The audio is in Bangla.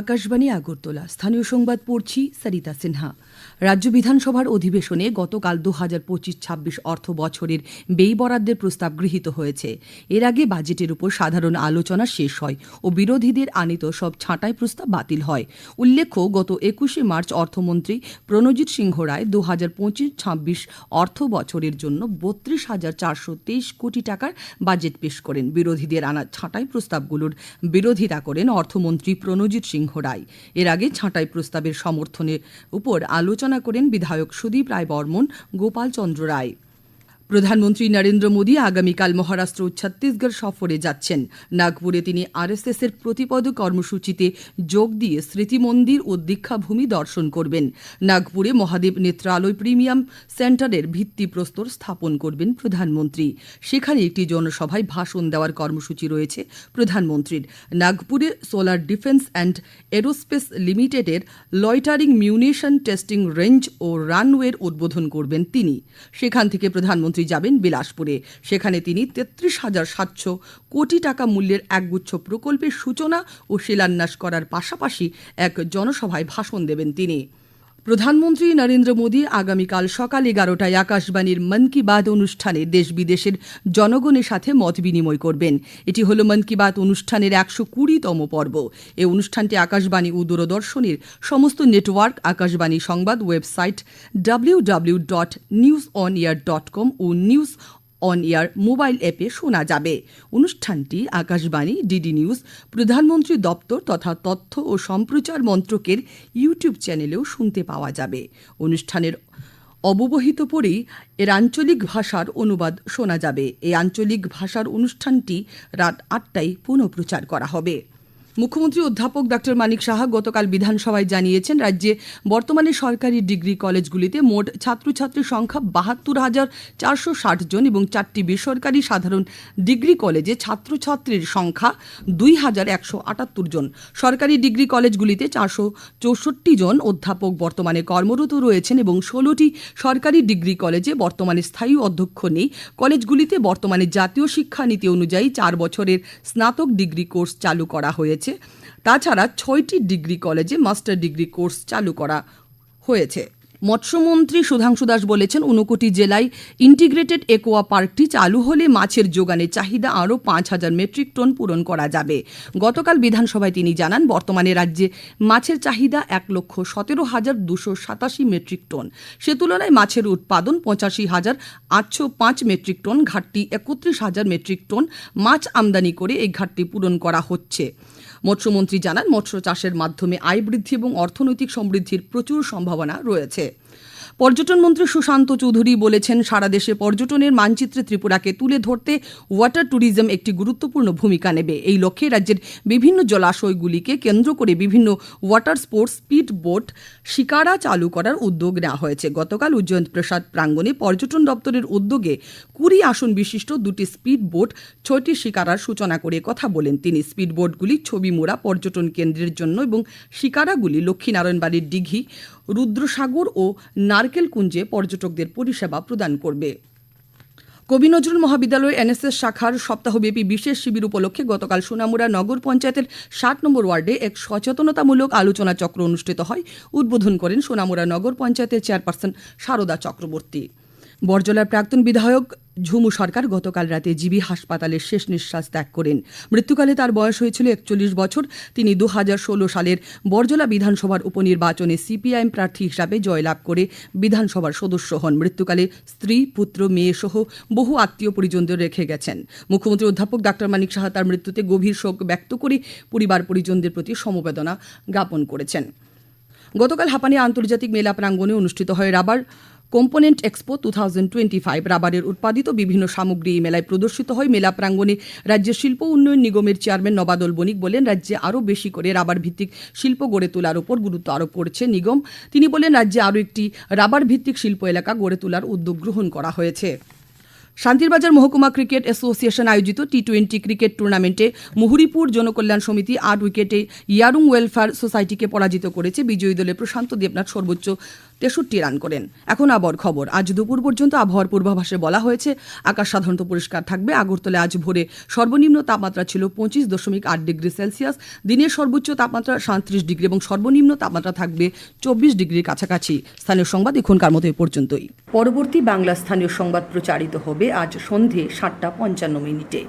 আকাশবাণী আগরতলা। স্থানীয় সংবাদ পড়ছি সরিতা সিনহা। রাজ্য বিধানসভার অধিবেশনে গতকাল দু হাজার পঁচিশ ছাব্বিশ অর্থ বছরের ব্যয় বরাদ্দের প্রস্তাব গৃহীত হয়েছে। এর আগে বাজেটের উপর সাধারণ আলোচনা শেষ হয় ও বিরোধীদের আনিত সব ছাঁটাই প্রস্তাব বাতিল হয়। উল্লেখ্য, গত একুশে মার্চ অর্থমন্ত্রী প্রণজিৎ সিংহ রায় দু হাজার পঁচিশ ছাব্বিশ অর্থ বছরের জন্য বত্রিশ হাজার চারশো তেইশ কোটি টাকার বাজেট পেশ করেন। বিরোধীদের আনা ছাঁটাই প্রস্তাবগুলোর বিরোধিতা করেন অর্থমন্ত্রী প্রণজিৎ সিংহ। রায়। এর আগে ছাঁটাই প্রস্তাবের সমর্থনের উপর আলোচনা করেন বিধায়ক সুদীপ রায় বর্মন গোপাল চন্দ্র রায়। প্রধানমন্ত্রী নরেন্দ্র মোদী আগামীকাল মহারাষ্ট্র ও ছত্তিশগড় সফরে যাচ্ছেন। নাগপুরে তিনি আরএসএস এর প্রতিপদ কর্মসূচিতে যোগ দিয়ে স্মৃতি মন্দির ও দীক্ষাভূমি দর্শন করবেন। নাগপুরে মহাদেব নেত্রালয় প্রিমিয়াম সেন্টারের ভিত্তিপ্রস্তর স্থাপন করবেন প্রধানমন্ত্রী। সেখানে একটি জনসভায় ভাষণ দেওয়ার কর্মসূচি রয়েছে প্রধানমন্ত্রীর। নাগপুরে সোলার ডিফেন্স অ্যান্ড এরোস্পেস লিমিটেডের লয়টারিং মিউনিশন টেস্টিং রেঞ্জ ও রানওয়ের উদ্বোধন করবেন তিনি। সেখান থেকে প্রধানমন্ত্রী যাবেন বিলাসপুরে। সেখানে তিনি তেত্রিশ হাজার সাতশো কোটি টাকা মূল্যের একগুচ্ছ প্রকল্পের সূচনা ও শিলান্যাস করার পাশাপাশি এক জনসভায় ভাষণ দেবেন তিনি। প্রধানমন্ত্রী নরেন্দ্র মোদী আগামীকাল সকাল এগারোটায় আকাশবাণীর মন কি বাত অনুষ্ঠানে দেশ বিদেশের জনগণের সাথে মত বিনিময় করবেন। এটি হল মন কি বাত অনুষ্ঠানের একশো কুড়িতম পর্ব। এই অনুষ্ঠানটি আকাশবাণী ও দূরদর্শনের সমস্ত নেটওয়ার্ক, আকাশবাণী সংবাদ website W W dot news on air dot com O news on air mobile অ্যাপে শোনা যাবে। অনুষ্ঠানটি আকাশবাণী ডিডি নিউজ প্রধানমন্ত্রী দপ্তর তথা তথ্য ও সম্প্রচার মন্ত্রকের ইউটিউব চ্যানেলেও শুনতে পাওয়া যাবে। অনুষ্ঠানের অববহিত পরেই এর আঞ্চলিক ভাষার অনুবাদ শোনা যাবে। এই আঞ্চলিক ভাষার অনুষ্ঠানটি রাত আটটায় পুনঃপ্রচার করা হবে। মুখ্যমন্ত্রী অধ্যাপক ডক্টর মানিক সাহা গতকাল বিধানসভায় জানিয়েছেন, রাজ্যে বর্তমানে সরকারি ডিগ্রি কলেজগুলিতে মোট ছাত্রছাত্রীর সংখ্যা বাহাত্তর হাজার চারশো ষাট জন এবং চারটি বেসরকারি সাধারণ ডিগ্রি কলেজে ছাত্রছাত্রীর সংখ্যা দুই হাজার একশো আটাত্তর জন। সরকারি ডিগ্রি কলেজগুলিতে চারশো চৌষট্টি জন অধ্যাপক বর্তমানে কর্মরত রয়েছেন এবং ষোলোটি সরকারি ডিগ্রি কলেজে বর্তমানে স্থায়ী অধ্যক্ষ নেই। কলেজগুলিতে বর্তমানে জাতীয় শিক্ষানীতি অনুযায়ী চার বছরের স্নাতক ডিগ্রি কোর্স চালু করা হয়েছে। তাছাড়া ছয়টি ডিগ্রি কলেজে মাস্টার ডিগ্রি কোর্স চালু করা হয়েছে। মৎস্যমন্ত্রী সুধাংশু দাস বলেছেন ঊনকোটি জেলায় ইন্টিগ্রেটেড একোয়া পার্কটি চালু হলে মাছের যোগানের চাহিদা আরও পাঁচ হাজার মেট্রিক টন পূরণ করা যাবে। গতকাল বিধানসভায় তিনি জানান, বর্তমানে রাজ্যে মাছের চাহিদা এক লক্ষ সতেরো হাজার দুশো সাতাশি মেট্রিক টন। সে তুলনায় মাছের উৎপাদন পঁচাশি হাজার আটশো পাঁচ মেট্রিক টন, ঘাটতি একত্রিশ হাজার মেট্রিক টন মাছ আমদানি করে এই ঘাটতি পূরণ করা হচ্ছে। মৎস্যমন্ত্রী জানান মৎস্য চাষের মাধ্যমে আয় বৃদ্ধি এবং অর্থনৈতিক সমৃদ্ধির প্রচুর সম্ভাবনা রয়েছে। পর্যটন মন্ত্রী সুশান্ত চৌধুরী বলেছেন, সারা দেশে পর্যটনের মানচিত্রে ত্রিপুরাকে তুলে ধরতে ওয়াটার ট্যুরিজম একটি গুরুত্বপূর্ণ ভূমিকা নেবে। এই লক্ষ্যে রাজ্যের বিভিন্ন জলাশয়গুলিকে কেন্দ্র করে বিভিন্ন water sports speed boat shikara চালু করার উদ্যোগ নেওয়া হয়েছে। গতকাল উজ্জয়ন্ত প্রসাদ প্রাঙ্গণে পর্যটন দপ্তরের উদ্যোগে কুড়ি আসন বিশিষ্ট দুটি স্পিড বোট ছয়টি শিকারার সূচনা করে কথা বলেন তিনি। স্পিড বোটগুলি ছবি মোড়া পর্যটন কেন্দ্রের জন্য এবং শিকারাগুলি লক্ষ্মীনারায়ণ বাড়ির দিঘি রুদ্রসাগর ও নারকেল কুঞ্জে পর্যটকদের পরিষেবা প্রদান করবে। কবি নজরুল মহাবিদ্যালয় এনএসএস শাখার সপ্তাহব্যাপী বিশেষ শিবির উপলক্ষে গতকাল সোনামুড়া নগর পঞ্চায়েতের ষাট নম্বর ওয়ার্ডে এক সচেতনতামূলক আলোচনা চক্র অনুষ্ঠিত হয়। উদ্বোধন করেন সোনামুড়া নগর পঞ্চায়েতের চেয়ারপারসন সারদা চক্রবর্তী। বরজলার প্রাক্তন বিধায়ক ঝুমু সরকার গতকাল রাতে জিবি হাসপাতালে শেষ নিঃশ্বাস ত্যাগ করেন। মৃত্যুকালে তার বয়স হয়েছিল একচল্লিশ বছর। তিনি দু হাজার ষোলো সালের বরজলা বিধানসভার উপনির্বাচনে সিপিআইএম প্রার্থী হিসাবে জয়লাভ করে বিধানসভার সদস্য হন। মৃত্যুকালে স্ত্রী, পুত্র মেয়ে সহ বহু আত্মীয় পরিজনদের রেখে গেছেন। মুখ্যমন্ত্রী অধ্যাপক ডাক্তার মানিক সাহা তার মৃত্যুতে গভীর শোক ব্যক্ত করে পরিবার পরিজনদের প্রতি সমবেদনা জ্ঞাপন করেছেন। গতকাল হাপানি আন্তর্জাতিক মেলা প্রাঙ্গণে অনুষ্ঠিত হয় rubber component expo two thousand twenty five রাবারের উৎপাদিত বিভিন্ন সামগ্রী এই মেলায় প্রদর্শিত হয়। মেলা প্রাঙ্গণে রাজ্যের শিল্প উন্নয়ন নিগমের চেয়ারম্যান নবাদল বণিক বলেন, রাজ্যে আরও বেশি করে রাবার ভিত্তিক শিল্প গড়ে তোলার উপর গুরুত্ব আরোপ করছে নিগম। তিনি বলেন, রাজ্যে আরও একটি রাবার ভিত্তিক শিল্প এলাকা গড়ে তোলার উদ্যোগ গ্রহণ করা হয়েছে। শান্তিরবাজার মহকুমা ক্রিকেট অ্যাসোসিয়েশন আয়োজিত টি টোয়েন্টি ক্রিকেট টুর্নামেন্টে মুহুরিপুর জনকল্যাণ সমিতি আট উইকেটে ইয়ারুং ওয়েলফেয়ার সোসাইটিকে পরাজিত করেছে। বিজয়ী দলে প্রশান্ত দেবনাথ সর্বোচ্চ তেষট্টি রান করেন। এখন আবহাওয়ার খবর। আজ দুপুর পর্যন্ত আবহাওয়ার পূর্বাভাসে বলা হয়েছে, আকাশ সাধারণত পরিষ্কার থাকবে। আগরতলায় আজ ভোরে সর্বনিম্ন তাপমাত্রা ছিল পঁচিশ দশমিক আট ডিগ্রি সেলসিয়াস। দিনের সর্বোচ্চ তাপমাত্রা সাঁত্রিশ ডিগ্রি এবং সর্বনিম্ন তাপমাত্রা থাকবে চব্বিশ ডিগ্রির কাছাকাছি। স্থানীয় সংবাদ এখনকার মতো এ পর্যন্তই। পরবর্তী বাংলা স্থানীয় সংবাদ প্রচারিত হবে আজ সন্ধে সাতটা পঞ্চান্ন মিনিটে।